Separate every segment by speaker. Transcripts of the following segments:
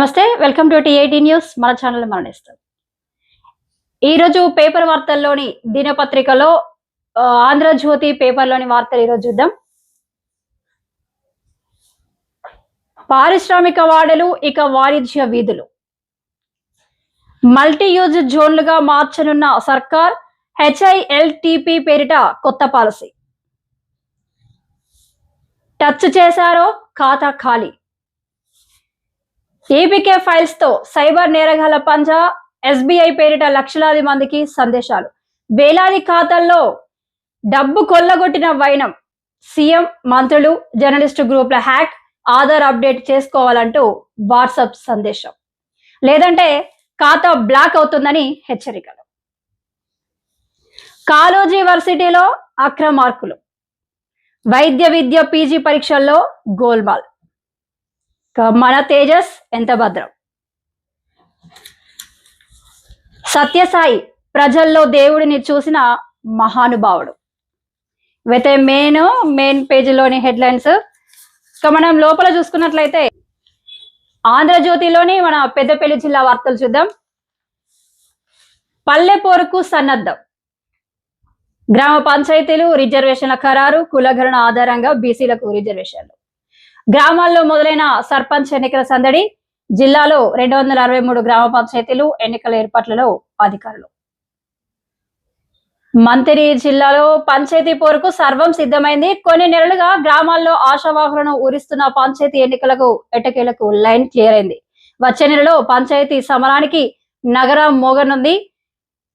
Speaker 1: నమస్తే welcome to TIT news. మన channel మరణిస్తాం ఈరోజు పేపర్ వార్తల్లోని దినపత్రికలో ఆంధ్రజ్యోతి పేపర్లోని వార్తలు ఈరోజు చూద్దాం. పారిశ్రామిక వాడలు ఇక వాణిజ్య వీధులు. మల్టీ యూజ్ జోన్లుగా మార్చనున్న సర్కార్ హెచ్ఐఎల్టిపి పేరిట కొత్త పాలసీ. టచ్ చేశారో ఖాతా ఖాళీ. ఏపీకే ఫైల్స్తో సైబర్ నేరగాల పంజా ఎస్బీఐ పేరిట లక్షలాది మందికి సందేశాలు. వేలాది ఖాతాల్లో డబ్బు కొల్లగొట్టిన వైనం సీఎం మంత్రులు జర్నలిస్టు గ్రూప్ల హ్యాక్ ఆధార్ అప్డేట్ చేసుకోవాలంటూ వాట్సాప్ సందేశం. లేదంటే ఖాతా బ్లాక్ అవుతుందని హెచ్చరికలు. కాలోజీ వర్సిటీలో అక్రమార్కులు. వైద్య విద్య పీజీ పరీక్షల్లో గోల్మాల్. మన తేజస్ ఎంత భద్రం? సత్యసాయి ప్రజల్లో దేవుడిని చూసిన మహానుభావుడు. ఇవైతే మెయిన్ మెయిన్ పేజీలోని హెడ్లైన్స్. ఇక మనం లోపల చూసుకున్నట్లయితే ఆంధ్రజ్యోతిలోని మన పెద్దపల్లి జిల్లా వార్తలు చూద్దాం. పల్లె పోరుకు సన్నద్ధం. గ్రామ పంచాయతీలు రిజర్వేషన్ల ఖరారు కులగరణ ఆధారంగా బీసీలకు రిజర్వేషన్లు. గ్రామాల్లో మొదలైన సర్పంచ్ ఎన్నికల సందడి జిల్లాలో రెండు వందల అరవై మూడు గ్రామ పంచాయతీలు ఎన్నికల ఏర్పాట్లలో అధికారులు. మంత్రి జిల్లాలో పంచాయతీ పోరుకు సర్వం సిద్ధమైంది. కొన్ని నెలలుగా గ్రామాల్లో ఆశావాహులను ఊరిస్తున్న పంచాయతీ ఎన్నికలకు ఎటకేలకు లైన్ క్లియర్ అయింది. వచ్చే నెలలో పంచాయతీ సమరానికి నగరం మోగనుంది.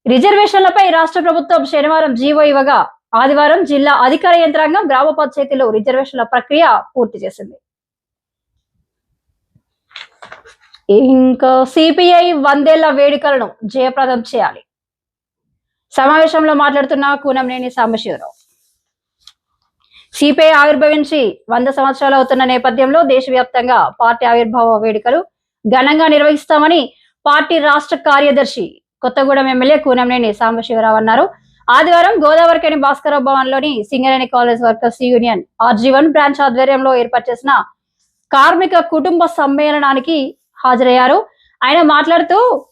Speaker 1: రిజర్వేషన్లపై రాష్ట్ర ప్రభుత్వం శనివారం జీవో ఇవ్వగా ఆదివారం జిల్లా అధికార యంత్రాంగం గ్రామ పంచాయతీలో రిజర్వేషన్ల ప్రక్రియ పూర్తి చేసింది. ఇంకా సిపిఐ వందేళ్ళ వేడుకలను జయప్రదం చేయాలి. సమావేశంలో మాట్లాడుతున్న కూనంనేని సాంబశివరావు. సిపిఐ ఆవిర్భవించి వంద సంవత్సరాలు అవుతున్న నేపథ్యంలో దేశవ్యాప్తంగా పార్టీ ఆవిర్భావ వేడుకలు ఘనంగా నిర్వహిస్తామని పార్టీ రాష్ట్ర కార్యదర్శి కొత్తగూడెం ఎమ్మెల్యే కూనంనేని సాంబశివరావు అన్నారు. ఆదివారం Godavarikhani Bhaskara Rao భవన్లోని Singareni college workers union RG one branch ఆధ్వర్యంలో ఏర్పాటు చేసిన కార్మిక కుటుంబ సమ్మేళనానికి హాజరయ్యారు. ఆయన మాట్లాడుతూ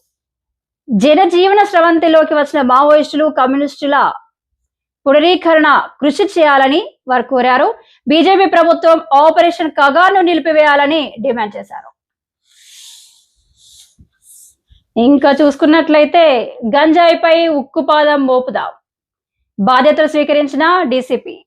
Speaker 1: జనజీవన స్రవంతిలోకి వచ్చిన మావోయిస్టులు కమ్యూనిస్టుల పునరీకరణ కృషి చేయాలని వారు కోరారు. బీజేపీ ప్రభుత్వం ఆపరేషన్ కగాను నిలిపివేయాలని డిమాండ్ చేశారు. ఇంకా చూసుకున్నట్లయితే గంజాయిపై ఉక్కుపాదం మోపుదాం. బాధ్యతలు స్వీకరించిన డీసీపీ.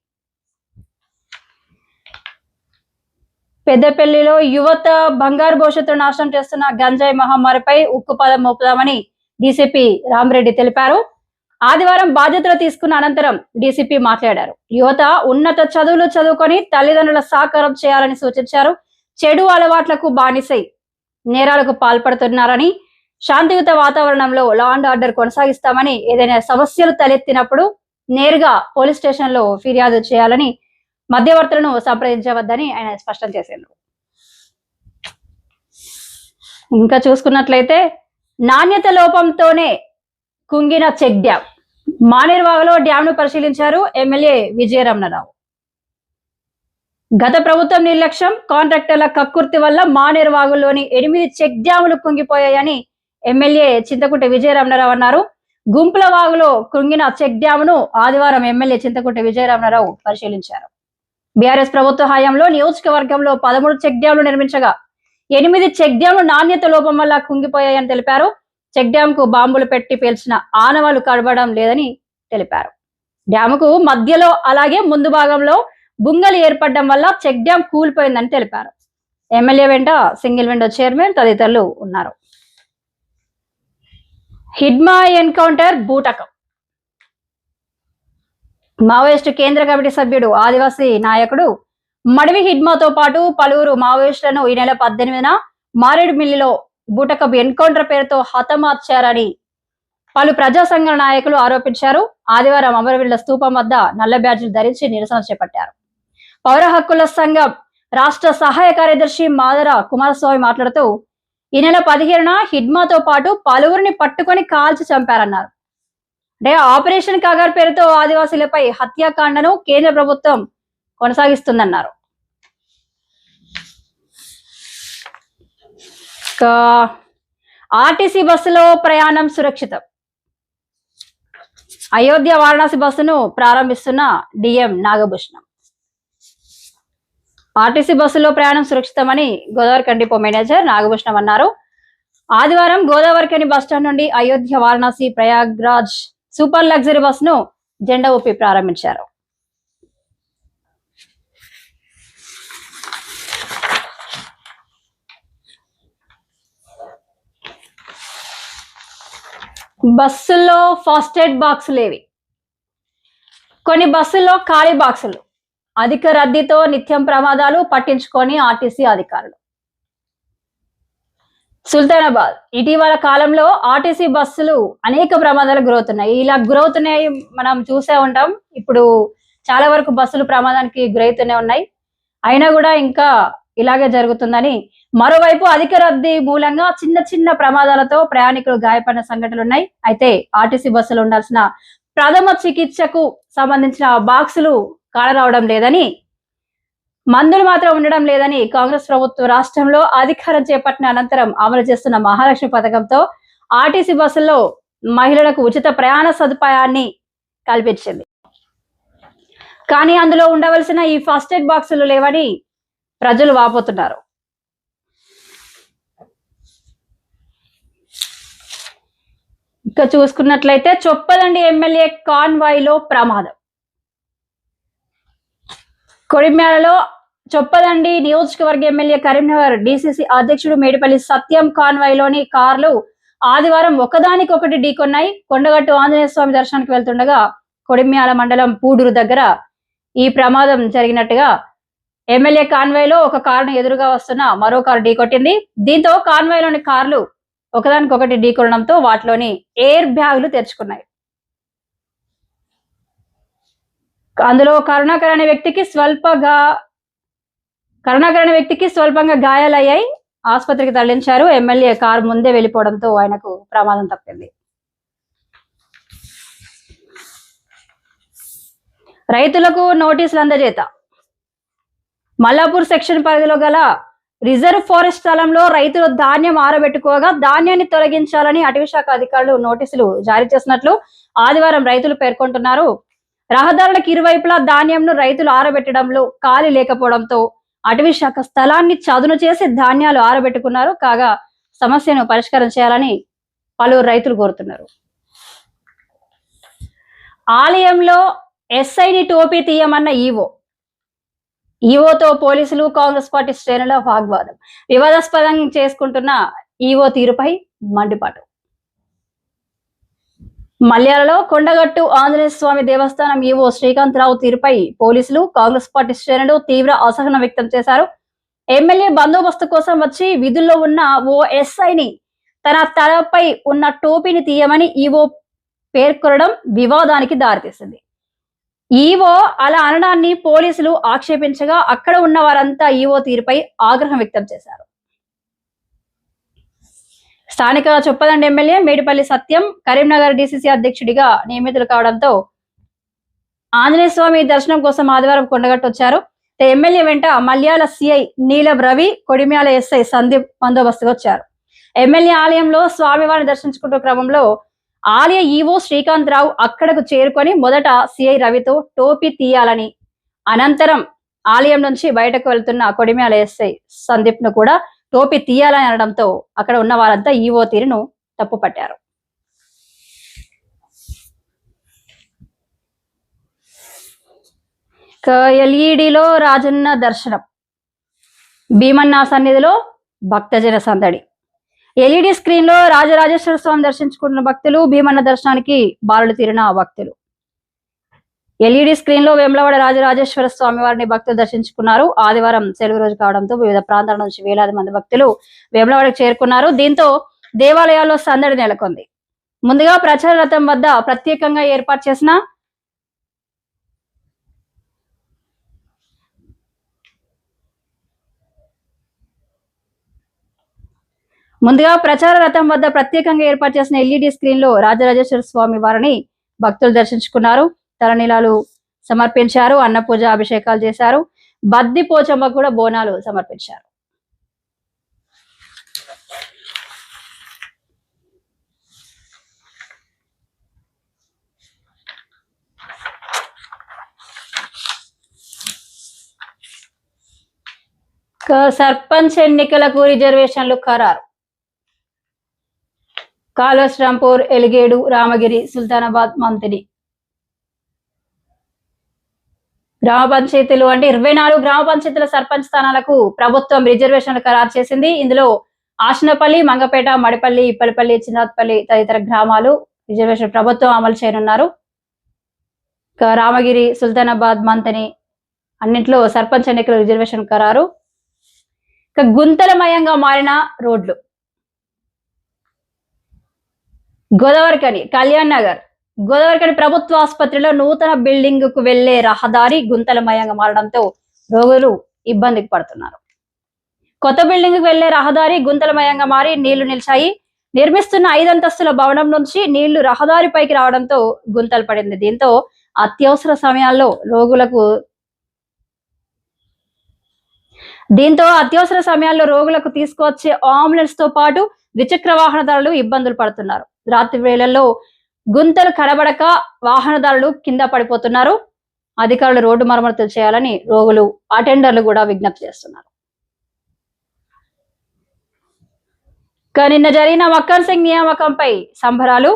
Speaker 1: పెద్దపల్లిలో యువత బంగారు భవిష్యత్తును నాశనం చేస్తున్న గంజాయి మహమ్మారిపై ఉక్కుపదం మోపుదామని డీసీపీ రామరెడ్డి తెలిపారు. ఆదివారం బాధ్యతలు తీసుకున్న అనంతరం డీసీపీ మాట్లాడారు. యువత ఉన్నత చదువులు చదువుకొని తల్లిదండ్రుల సహకారం చేయాలని సూచించారు. చెడు అలవాట్లకు బానిసై నేరాలకు పాల్పడుతున్నారని శాంతియుత వాతావరణంలో లా అండ్ ఆర్డర్ కొనసాగిస్తామని ఏదైనా సమస్యలు తలెత్తినప్పుడు నేరుగా పోలీస్ స్టేషన్లో ఫిర్యాదు చేయాలని మధ్యవర్తులను సంప్రదించవద్దని ఆయన స్పష్టం చేశారు ఇంకా చూసుకున్నట్లయితే నాణ్యత లోపంతోనే కుంగిన చెక్ డ్యామ్ మానేర్వాగలో డ్యామ్ను పరిశీలించారు ఎమ్మెల్యే విజయరమణరావు. గత ప్రభుత్వం నిర్లక్ష్యం కాంట్రాక్టర్ల కక్కుర్తి వల్ల మానేర్వాగులోని ఎనిమిది చెక్ డ్యాములు కుంగిపోయాయని ఎమ్మెల్యే చింతకుంటి విజయరమణరావు అన్నారు. గుంపుల వాగులో కుంగిన చెక్ డ్యామును ఆదివారం ఎమ్మెల్యే చింతకుంటి విజయరమణరావు పరిశీలించారు. బీఆర్ఎస్ ప్రభుత్వ హయాంలో నియోజకవర్గంలో పదమూడు చెక్ డ్యాంలు నిర్మించగా ఎనిమిది చెక్ డ్యాంలు నాణ్యత లోపం వల్ల కుంగిపోయాయని తెలిపారు. చెక్ డ్యామ్కు బాంబులు పెట్టి పేల్చిన ఆనవాలు కడబడం లేదని తెలిపారు. డ్యాముకు మధ్యలో అలాగే ముందు భాగంలో బుంగలు ఏర్పడడం వల్ల చెక్ డ్యామ్ కూలిపోయిందని తెలిపారు. ఎమ్మెల్యే వెంట సింగిల్ విండో చైర్మన్ తదితరులు ఉన్నారు. హిడ్మా ఎన్కౌంటర్ బూటకం. మావోయిస్టు కేంద్ర కమిటీ సభ్యుడు ఆదివాసీ నాయకుడు మడివి హిడ్మాతో పాటు పలువురు మావోయిస్టులను ఈ నెల పద్దెనిమిదిన మారేడుమిల్లిలో బూటకపు ఎన్కౌంటర్ పేరుతో హతమార్చారని పలు ప్రజా సంఘ నాయకులు ఆరోపించారు. ఆదివారం అమరవీళ్ళ స్థూపం వద్ద నల్ల బ్యాడ్జీలు ధరించి నిరసన చేపట్టారు. పౌర హక్కుల సంఘం రాష్ట్ర సహాయ కార్యదర్శి మాదర కుమారస్వామి మాట్లాడుతూ ఈ నెల పదిహేనున హిడ్మాతో పాటు పలువురిని పట్టుకొని కాల్చి చంపారన్నారు. అంటే ఆపరేషన్ కాగర్ పేరుతో ఆదివాసీలపై హత్యాకాండను కేంద్ర ప్రభుత్వం కొనసాగిస్తుందన్నారు. ఆర్టీసీ బస్సులో ప్రయాణం సురక్షితం. అయోధ్య వారణాసి బస్సును ప్రారంభిస్తున్న డిఎం నాగభూషణం. ఆర్టీసీ బస్సులో ప్రయాణం సురక్షితమని గోదావరి డిపో మేనేజర్ నాగభూషణం అన్నారు. ఆదివారం గోదావరికని బస్టాండ్ నుండి అయోధ్య వారణాసి ప్రయాగ్రాజ్ సూపర్ లగ్జరీ బస్సును జెండా ఊపి ప్రారంభించారు. బస్సుల్లో ఫస్ట్ ఎయిడ్ బాక్సులు ఏవి? కొన్ని బస్సుల్లో ఖాళీ బాక్సులు. అధిక రద్దీతో నిత్యం ప్రమాదాలు పట్టించుకొని ఆర్టీసీ అధికారులు. సుల్తానాబాద్. ఇటీవల కాలంలో ఆర్టీసీ బస్సులు అనేక ప్రమాదాలు గురవుతున్నాయి. ఇలా గురవుతున్నాయి మనం చూసే ఉంటాం. ఇప్పుడు చాలా వరకు బస్సులు ప్రమాదానికి గురవుతూనే ఉన్నాయి. అయినా కూడా ఇంకా ఇలాగే జరుగుతుందని. మరోవైపు అధిక రద్దీ మూలంగా చిన్న చిన్న ప్రమాదాలతో ప్రయాణికులు గాయపడిన సంఘటనలు ఉన్నాయి. అయితే ఆర్టీసీ బస్సులు ఉండాల్సిన ప్రథమ చికిత్సకు సంబంధించిన బాక్సులు కాలరావడం లేదని మందులు మాత్రం ఉండడం లేదని కాంగ్రెస్ ప్రభుత్వం రాష్ట్రంలో అధికారం చేపట్టిన అనంతరం అమలు చేస్తున్న మహాలక్ష్మి పథకంతో ఆర్టీసీ బస్సుల్లో మహిళలకు ఉచిత ప్రయాణ సదుపాయాన్ని కల్పించింది. కానీ అందులో ఉండవలసిన ఈ ఫస్ట్ ఎయిడ్ బాక్సులు లేవని ప్రజలు వాపోతున్నారు. ఇంకా చూసుకున్నట్లయితే చొప్పదండి ఎమ్మెల్యే కాన్వాయ్లో ప్రమాదం. కొడిమ్యాలలో చొప్పదండి నియోజకవర్గ ఎమ్మెల్యే కరీంనగర్ డిసిసి అధ్యక్షుడు మేడిపల్లి సత్యం కాన్వాయ్లోని కార్లు ఆదివారం ఒకదానికొకటి ఢీకొన్నాయి. కొండగట్టు ఆంజనేయ స్వామి దర్శనానికి వెళ్తుండగా కొడిమ్యాల మండలం పూడూరు దగ్గర ఈ ప్రమాదం జరిగినట్టుగా ఎమ్మెల్యే కాన్వాయ్లో ఒక కారును ఎదురుగా వస్తున్న మరో కారు ఢీకొట్టింది. దీంతో కాన్వాయ్లోని కార్లు ఒకదానికొకటి ఢీకొనడంతో వాటిలోని ఎయిర్ బ్యాగులు తెరుచుకున్నాయి. అందులో కరుణాకర్ అనే వ్యక్తికి స్వల్పగా కరుణాకరణ వ్యక్తికి స్వల్పంగా గాయాలయ్యాయి. ఆసుపత్రికి తరలించారు. ఎమ్మెల్యే కారు ముందే వెళ్ళిపోవడంతో ఆయనకు ప్రమాదం తప్పింది. రైతులకు నోటీసులు అందజేత. మల్లాపూర్ సెక్షన్ పరిధిలో గల రిజర్వ్ ఫారెస్ట్ స్థలంలో రైతులు ధాన్యం ఆరబెట్టుకోగా ధాన్యాన్ని తొలగించాలని అటవీ శాఖ అధికారులు నోటీసులు జారీ చేసినట్లు ఆదివారం రైతులు పేర్కొంటున్నారు. రహదారులకు ఇరువైపులా ధాన్యంను రైతులు ఆరబెట్టడంలో ఖాళీ లేకపోవడంతో అటవీ శాఖ స్థలాన్ని చదును చేసి ధాన్యాలు ఆరబెట్టుకున్నారు. కాగా సమస్యను పరిష్కారం చేయాలని పలువురు రైతులు కోరుతున్నారు. ఆలయంలో ఎస్ఐని టోపీ తీయమన్న ఈవో. ఈవోతో పోలీసులు కాంగ్రెస్ పార్టీ శ్రేణుల వాగ్వాదం. వివాదాస్పదం చేసుకుంటున్న ఈవో తీరుపై మండిపాటు మల్యాలలో కొండగట్టు ఆంజనేయ స్వామి దేవస్థానం ఈవో శ్రీకాంత్ రావు తీరుపై పోలీసులు కాంగ్రెస్ పార్టీ శ్రేణులు తీవ్ర అసహనం వ్యక్తం చేశారు. ఎమ్మెల్యే బందోబస్తు కోసం వచ్చి విధుల్లో ఉన్న ఓ ఎస్ఐని తన తలపై ఉన్న టోపీని తీయమని ఈవో పేర్కొనడం వివాదానికి దారితీసింది. ఈవో అలా అనడాన్ని పోలీసులు ఆక్షేపించగా అక్కడ ఉన్న వారంతా ఈవో తీరుపై ఆగ్రహం వ్యక్తం చేశారు. స్థానిక చొప్పదండి ఎమ్మెల్యే మేడిపల్లి సత్యం కరీంనగర్ డిసిసి అధ్యక్షుడిగా నియమితులు కావడంతో ఆంజనేయ స్వామి దర్శనం కోసం ఆదివారం కొండగట్టు వచ్చారు. ఎమ్మెల్యే వెంట మల్యాల సిఐ నీలం రవి కొడిమ్యాల ఎస్ఐ సందీప్ బందోబస్తుగా వచ్చారు. ఎమ్మెల్యే ఆలయంలో స్వామివారిని దర్శించుకుంటున్న క్రమంలో ఆలయ ఈవో శ్రీకాంత్ రావు అక్కడకు చేరుకొని మొదట సిఐ రవితో టోపీ తీయాలని అనంతరం ఆలయం నుంచి బయటకు వెళ్తున్న కొడిమ్యాల ఎస్ఐ సందీప్ను కూడా టోపీ తీయాలని అనడంతో అక్కడ ఉన్న వారంతా ఈవో తీరును తప్పు పట్టారు ఎల్ఈడిలో రాజన్న దర్శనం. భీమన్నా సన్నిధిలో భక్తజన సందడి. ఎల్ఈడి స్క్రీన్లో రాజరాజేశ్వర స్వామి దర్శించుకుంటున్న భక్తులు భీమన్న దర్శనానికి బారులు తీరిన భక్తులు. ఎల్ఈడి స్క్రీన్లో వేములవాడ రాజరాజేశ్వర స్వామి వారిని భక్తులు దర్శించుకున్నారు. ఆదివారం సెలవు రోజు కావడంతో వివిధ ప్రాంతాల నుంచి వేలాది మంది భక్తులు వేములవాడకు చేరుకున్నారు. దీంతో దేవాలయాల్లో సందడి నెలకొంది. ముందుగా ప్రచార రథం వద్ద ప్రత్యేకంగా ఏర్పాటు చేసిన ముందుగా ప్రచార రథం వద్ద ప్రత్యేకంగా ఏర్పాటు చేసిన ఎల్ఈడి స్క్రీన్లో రాజరాజేశ్వర స్వామి వారిని భక్తులు దర్శించుకున్నారు. తలనీలాలు సమర్పించారు అన్నపూజ అభిషేకాలు చేశారు. బద్ది పోచమ్మ కూడా బోనాలు సమర్పించారు. సర్పంచ్ ఎన్నికలకు రిజర్వేషన్లు ఖరారు. కాళేశ్వరంపూర్ రాంపూర్ ఎలిగేడు రామగిరి సుల్తానాబాద్ మంతిని గ్రామ పంచాయతీలు అంటే ఇరవై నాలుగు గ్రామ పంచాయతీల సర్పంచ్ స్థానాలకు ప్రభుత్వం రిజర్వేషన్లు ఖరారు చేసింది. ఇందులో ఆశనపల్లి మంగపేట మడిపల్లి ఇప్పలపల్లి చిన్నపల్లి తదితర గ్రామాలు రిజర్వేషన్ ప్రభుత్వం అమలు చేయనున్నారు. రామగిరి సుల్తానాబాద్ మంతని అన్నింటిలో సర్పంచ్ ఎన్నికల రిజర్వేషన్ ఖరారు. ఇక గుంతలమయంగా మారిన రోడ్లు. గోదావరికని కళ్యాణ్ నగర్ గోదావరికని ప్రభుత్వ ఆసుపత్రిలో నూతన బిల్డింగ్కు వెళ్ళే రహదారి గుంతలమయంగా మారడంతో రోగులు ఇబ్బందికి పడుతున్నారు. కొత్త బిల్డింగ్కు వెళ్ళే రహదారి గుంతలమయంగా మారి నీళ్ళు నిలిచాయి. నిర్మిస్తున్న ఐదంతస్తుల భవనం నుంచి నీళ్ళు రహదారిపైకి రావడంతో గుంతలు పడింది. దీంతో అత్యవసర సమయాల్లో రోగులకు దీంతో అత్యవసర సమయాల్లో రోగులకు తీసుకువచ్చే అంబులెన్స్తో పాటు ద్విచక్ర వాహనదారులు ఇబ్బందులు పడుతున్నారు. రాత్రి వేళల్లో గుంతలు కనబడక వాహనదారులు కింద పడిపోతున్నారు. అధికారులు రోడ్డు మరమ్మతులు చేయాలని రోగులు అటెండర్లు కూడా విజ్ఞప్తి చేస్తున్నారు. నిన్న జరిగిన మక్కర్ సింగ్ నియామకంపై సంబరాలు.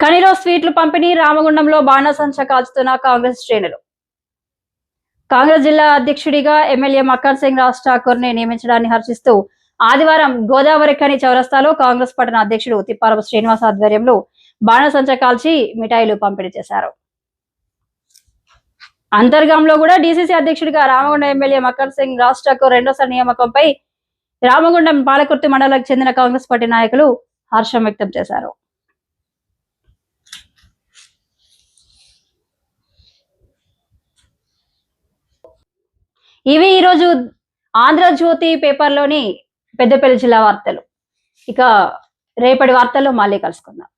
Speaker 1: కనిలో స్వీట్లు పంపిణీ రామగుండంలో బాణసంచ కాల్చుతున్న కాంగ్రెస్ శ్రేణులు. కాంగ్రెస్ జిల్లా అధ్యక్షుడిగా ఎమ్మెల్యే మక్కర్ సింగ్ రాజ్ ఠాకూర్ని నియమించడాన్ని హర్షిస్తూ ఆదివారం గోదావరి ఖని చౌరస్తాలో కాంగ్రెస్ పట్టణ అధ్యక్షుడు తిప్పారపు శ్రీనివాస్ ఆధ్వర్యంలో బాణసంచ కాల్చి మిఠాయిలు పంపిణీ చేశారు. అంతర్గంలో కూడా డీసీసీ అధ్యక్షుడిగా రామగుండం ఎమ్మెల్యే మకర్ సింగ్ రాష్ట్రకు రెండోసారి నియామకంపై రామగుండం పాలకుర్తి మండలానికి చెందిన కాంగ్రెస్ పార్టీ నాయకులు హర్షం వ్యక్తం చేశారు. ఇవి ఈరోజు ఆంధ్రజ్యోతి పేపర్లోని పెద్దపల్లి జిల్లా వార్తలు. ఇక రేపటి వార్తల్లో మళ్ళీ కలుసుకుందాం.